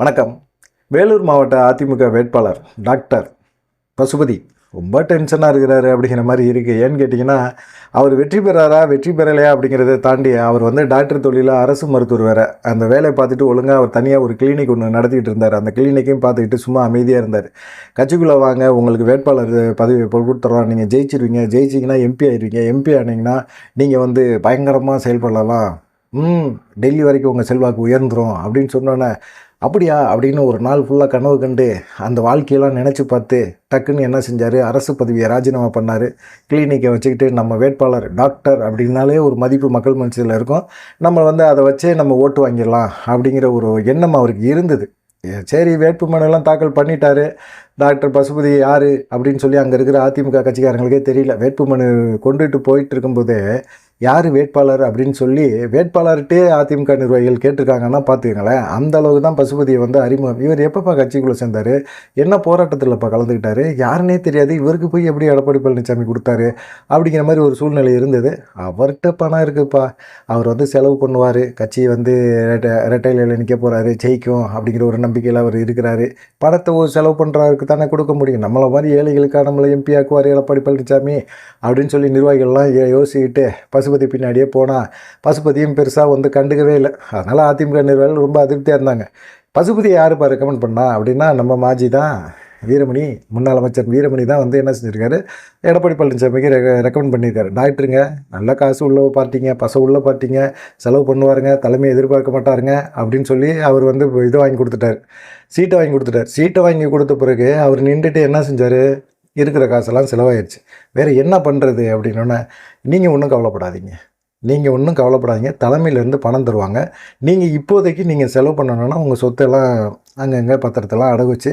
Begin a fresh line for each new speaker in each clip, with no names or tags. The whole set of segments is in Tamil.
வணக்கம். வேலூர் மாவட்ட அதிமுக வேட்பாளர் டாக்டர் பசுபதி ரொம்ப டென்ஷனாக இருக்கிறாரு அப்படிங்கிற மாதிரி இருக்குது ஏன்னு கேட்டிங்கன்னா அவர் வெற்றி பெறாரா வெற்றி பெறலையா அப்படிங்கிறத தாண்டி அவர் வந்து டாக்டர் தொழிலில் அரசு மருத்துவர் வேறு. அந்த வேலையை பார்த்துட்டு ஒழுங்காக அவர் தனியாக ஒரு கிளினிக் ஒன்று நடத்திட்டு இருந்தார். அந்த கிளினிக்கையும் பார்த்துக்கிட்டு சும்மா அமைதியாக இருந்தார். கட்சிக்குள்ளே வாங்க உங்களுக்கு வேட்பாளர் பதவி கொடுத்துறோம். நீங்கள் ஜெயிச்சிருவீங்க. ஜெயிச்சிங்கன்னா எம்பி ஆயிடுவீங்க எம்பி ஆனீங்கன்னா நீங்கள் வந்து பயங்கரமாக செயல்படலாம். ம் டெல்லி வரைக்கும் உங்கள் செல்வாக்கு உயர்ந்துரும் அப்படின்னு சொன்னோன்னே அப்படியா? அப்படின்னு ஒரு நாள் ஃபுல்லாக கனவு கண்டு அந்த வாழ்க்கையெல்லாம் நினச்சி பார்த்து டக்குன்னு என்ன செஞ்சார்? அரசு பதவியை ராஜினாமா பண்ணார். கிளினிக்கை வச்சுக்கிட்டு நம்ம வேட்பாளர் டாக்டர் அப்படின்னாலே ஒரு மதிப்பு மக்கள் மனசில் இருக்கும். நம்ம வந்து அதை வச்சே நம்ம ஓட்டு வாங்கிடலாம் அப்படிங்கிற ஒரு எண்ணம் அவருக்கு இருந்தது. சரி வேட்புமனுலாம் தாக்கல் பண்ணிட்டாரு. டாக்டர் பசுபதி யார் அப்படின்னு சொல்லி அங்கே இருக்கிற அதிமுக கட்சிக்காரங்களுக்கே தெரியல. வேட்புமனு கொண்டுட்டு போயிட்டு இருக்கும்போதே யார் வேட்பாளர் அப்படின்னு சொல்லி வேட்பாளர்கிட்டே அதிமுக நிர்வாகிகள் கேட்டிருக்காங்கன்னா பார்த்துக்கங்களேன். அந்த அளவுக்கு தான் பசுபதியை வந்து அறிமுகம் இவர் எப்பப்பா கட்சிக்குள்ளே சேர்ந்தார்? என்ன போராட்டத்தில்ப்பா கலந்துக்கிட்டாரு? யாருன்னே தெரியாது. இவருக்கு போய் எப்படி எடப்பாடி பழனிசாமி கொடுத்தாரு? அப்படிங்கிற மாதிரி ஒரு சூழ்நிலை இருந்தது. அவர்கிட்ட பணம் இருக்குப்பா. அவர் வந்து செலவு பண்ணுவார். கட்சி வந்து ரெட்டை ரெட்டையில் நிற்க போகிறாரு ஜெயிக்கும் அப்படிங்கிற ஒரு நம்பிக்கையில் அவர் இருக்கிறாரு. பணத்தை ஒரு செலவு பண்ணுறாருக்கு தானே கொடுக்க முடியும். நம்மளை மாதிரி ஏழைகளுக்காக நம்மளை எம்பி ஆக்குவார் எடப்பாடி பழனிசாமி அப்படின்னு சொல்லி நிர்வாகிகள்லாம் யோ- பசு பசுபதி பின்னாடியே போனால் பசுபதியும் பெருசாக வந்து கண்டுக்கவே இல்லை. அதனால் அதிமுக நிர்வாகிகள் ரொம்ப அதிருப்தியாக இருந்தாங்க. பசுபதியை யாருப்பா ரெக்கமெண்ட் பண்ணா? அப்படின்னா நம்ம மாஜி தான். வீரமணி முன்னாள் அமைச்சர் வீரமணி தான் வந்து என்ன செஞ்சுருக்காரு? எடப்பாடி பழனிசாமிக்கு ரெ ரெக்கமெண்ட் பண்ணியிருக்காரு டாக்டருங்க நல்ல காசு உள்ள பார்ட்டிங்க. பச உள்ள பார்ட்டிங்க. செலவு பண்ணுவாருங்க. தலைமை எதிர்பார்க்க மாட்டாருங்க. அப்படின்னு சொல்லி அவர் வந்து இது வாங்கி கொடுத்துட்டார். சீட்டை வாங்கி கொடுத்துட்டார். சீட்டை வாங்கி கொடுத்த பிறகு அவர் நின்றுட்டு என்ன செஞ்சார்? இருக்கிற காசெல்லாம் செலவாயிடுச்சு வேறு என்ன பண்ணுறது அப்படின்னோடனே நீங்கள் ஒன்றும் கவலைப்படாதீங்க. நீங்கள் ஒன்றும் கவலைப்படாதீங்க. தலைமையிலேருந்து பணம் தருவாங்க. நீங்கள் இப்போதைக்கு நீங்கள் செலவு பண்ணணுன்னா உங்கள் சொத்தெல்லாம் அங்கங்கே பத்திரத்தெல்லாம் அடகு வச்சு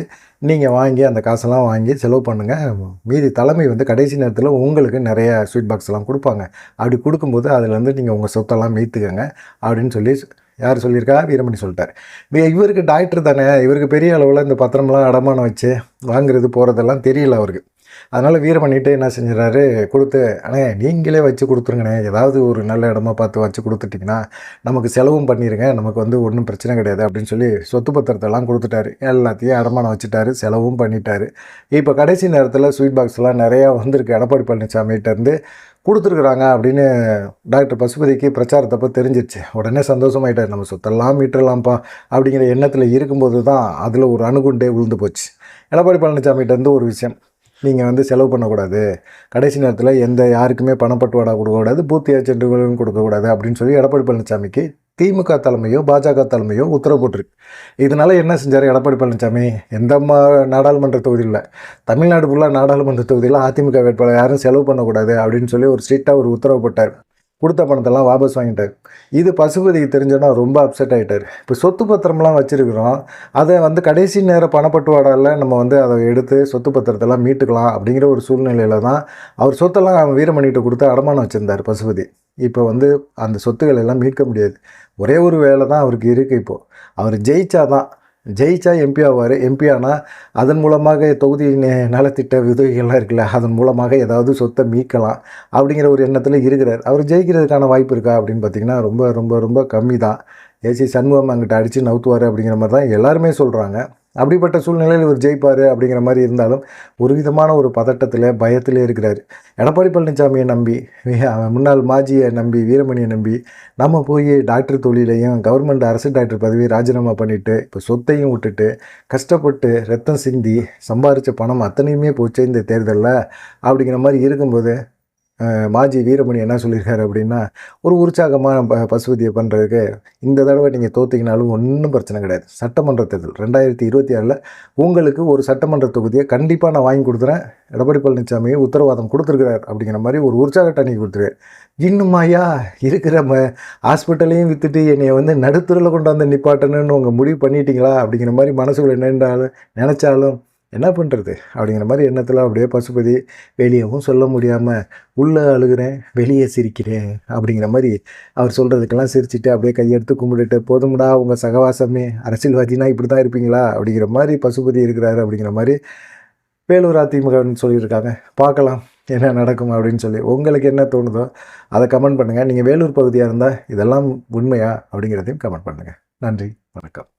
நீங்கள் வாங்கி அந்த காசெல்லாம் வாங்கி செலவு பண்ணுங்கள் மீதி தலைமை வந்து கடைசி நேரத்தில் உங்களுக்கு நிறைய ஸ்வீட் பாக்ஸ்லாம் கொடுப்பாங்க. அப்படி கொடுக்கும்போது அதுலேருந்து நீங்கள் உங்கள் சொத்தெல்லாம் மீத்துக்கங்க அப்படின்னு சொல்லி யார் சொல்லியிருக்கா? வீரமணி சொல்லிட்டார். இவருக்கு டாக்டர் தானே. இவருக்கு பெரிய அளவில் இந்த பத்திரம்லாம் அடமானம் வச்சு வாங்குறது போகிறதெல்லாம் தெரியல அவருக்கு. அதனால் வீரமணிகிட்ட என்ன செஞ்சிடறாரு? கொடுத்து அண்ணே நீங்களே வச்சு கொடுத்துருங்கண்ணே. ஏதாவது ஒரு நல்ல இடமா பார்த்து வச்சு கொடுத்துட்டிங்கன்னா நமக்கு செலவும் பண்ணிடுங்க நமக்கு வந்து ஒன்றும் பிரச்சனை கிடையாது அப்படின்னு சொல்லி சொத்து பத்திரத்தெல்லாம் கொடுத்துட்டாரு. எல்லாத்தையும் அடமானம் வச்சுட்டாரு செலவும் பண்ணிட்டாரு. இப்போ கடைசி நேரத்தில் ஸ்வீட் பாக்ஸ்லாம் நிறையா வந்திருக்கு. எடப்பாடி பழனிசாமிகிட்டேருந்து கொடுத்துருக்குறாங்க அப்படின்னு டாக்டர் பசுபதிக்கு பிரச்சாரத்தப்போ தெரிஞ்சிருச்சு. உடனே சந்தோஷமாயிட்டார். நம்ம சொத்தெல்லாம் மீட்டுடலாம்ப்பா அப்படிங்கிற எண்ணத்தில் இருக்கும்போது தான் அதில் ஒரு அணுகுண்டே விழுந்து போச்சு. எடப்பாடி பழனிசாமிகிட்டேருந்து ஒரு விஷயம் நீங்கள் வந்து செலவு பண்ணக்கூடாது. கடைசி நேரத்தில் எந்த யாருக்குமே பணப்பட்டுவாடா கொடுக்கக்கூடாது. பூத்தி ஏஜென்ட்டுகளும் கொடுக்கக்கூடாது அப்படின்னு சொல்லி எடப்பாடி பழனிசாமிக்கு திமுக தலைமையோ பாஜக தலைமையோ உத்தரவு போட்டிருக்கு. இதனால என்ன செஞ்சார் எடப்பாடி பழனிசாமி எந்த மா நாடாளுமன்ற தொகுதியில். தமிழ்நாடு ஃபுல்லாக நாடாளுமன்ற தொகுதியில் அதிமுக வேட்பாளர் யாரும் செலவு பண்ணக்கூடாது அப்படின்னு சொல்லி ஒரு ஸ்ட்ரிக்டாக ஒரு உத்தரவு போட்டார். கொடுத்த பணத்தெல்லாம் வாபஸ் வாங்கிட்டார். இது பசுபதிக்கு தெரிஞ்சோன்னா ரொம்ப அப்செட் ஆகிட்டார் இப்போ சொத்து பத்திரம்லாம் வச்சுருக்கிறோம். அதை வந்து கடைசி நேர பணப்பட்டுவாடால நம்ம வந்து அதை எடுத்து சொத்து பத்திரத்தெல்லாம் மீட்டுக்கலாம் அப்படிங்கிற ஒரு சூழ்நிலையில் தான் அவர் சொத்தெல்லாம் அவன் வீரமணிகிட்ட கொடுத்து அடமானம் வச்சுருந்தார் பசுபதி. இப்போ வந்து அந்த சொத்துக்கள் எல்லாம் மீட்க முடியாது. ஒரே ஒரு வேலை தான் அவருக்கு இருக்குது இப்போது அவர் ஜெயிச்சாதான் ஜெயிச்சா எம்பி ஆவார். எம்பி ஆனால் அதன் மூலமாக தொகுதி நலத்திட்ட உதவிகள்லாம் இருக்குல்ல அதன் மூலமாக ஏதாவது சொத்தை மீட்கலாம் அப்படிங்கிற ஒரு எண்ணத்தில் இருக்கிறார். அவர் ஜெயிக்கிறதுக்கான வாய்ப்பு இருக்கா அப்படின்னு பார்த்தீங்கன்னா ரொம்ப ரொம்ப ரொம்ப கம்மி தான் ஏசி சண்முகம் அங்கிட்ட அடித்து நவுத்துவார் அப்படிங்கிற மாதிரி தான் எல்லாருமே சொல்கிறாங்க அப்படிப்பட்ட சூழ்நிலையில் இவர் ஜெயிப்பார் அப்படிங்கிற மாதிரி இருந்தாலும் ஒரு விதமான ஒரு பதட்டத்தில் பயத்திலே இருக்கிறார். எடப்பாடி பழனிசாமியை நம்பி அவன் முன்னாள் மாஜியை நம்பி வீரமணியை நம்பி நம்ம போய் டாக்டர் தொழிலையும் கவர்மெண்ட் அரசு டாக்டர் பதவியை ராஜினாமா பண்ணிவிட்டு இப்போ சொத்தையும் விட்டுட்டு கஷ்டப்பட்டு ரத்தம் சிந்தி சம்பாரித்த பணம் அத்தனையுமே போச்சு இந்த தேர்தலில் அப்படிங்கிற மாதிரி இருக்கும்போது மாஜி வீரமணி என்ன சொல்லியிருக்காரு அப்படின்னா ஒரு உற்சாகமான ப பசுபதியை பண்ணுறதுக்கு இந்த தடவை நீங்கள் தோத்தீங்கனாலும் ஒன்றும் பிரச்சனை கிடையாது. சட்டமன்ற தேர்தல் ரெண்டாயிரத்தி இருபத்தி ஆறில் உங்களுக்கு ஒரு சட்டமன்ற தொகுதியை கண்டிப்பாக நான் வாங்கி கொடுத்துறேன் எடப்பாடி பழனிசாமி உத்தரவாதம் கொடுத்துருக்கிறார் அப்படிங்கிற மாதிரி ஒரு உற்சாகத்தை அன்றைக்கி கொடுத்துரு. இன்னுமாயா இருக்கிற ம ஹாஸ்பிட்டலையும் விற்றுட்டு என்னை வந்து நடுத்தரில் கொண்டு வந்து நிப்பாட்டணுன்னு உங்கள் முடிவு பண்ணிட்டீங்களா அப்படிங்கிற மாதிரி மனசுக்குள்ள நின்றாலும் நினச்சாலும் என்ன பண்ணுறது அப்படிங்கிற மாதிரி எண்ணத்தில் அப்படியே பசுபதி வெளியவும் சொல்ல முடியாமல் உள்ளே அழுகிறேன் வெளியே சிரிக்கிறேன் அப்படிங்கிற மாதிரி அவர் சொல்கிறதுக்கெல்லாம் சிரிச்சுட்டு அப்படியே கையெடுத்து கும்பிட்டுட்டு போதும்டா உங்கள் சகவாசமே அரசியல்வாதினா இப்படி தான் இருப்பீங்களா? அப்படிங்கிற மாதிரி பசுபதி இருக்கிறாரு அப்படிங்கிற மாதிரி வேலூர் அதிமுகன்னு சொல்லியிருக்காங்க. பார்க்கலாம் என்ன நடக்கும் அப்படின்னு சொல்லி. உங்களுக்கு என்ன தோணுதோ அதை கமெண்ட் பண்ணுங்கள் நீங்கள் வேலூர் பகுதியாக இருந்தால் இதெல்லாம் உண்மையா அப்படிங்கிறதையும் கமெண்ட் பண்ணுங்கள் நன்றி வணக்கம்.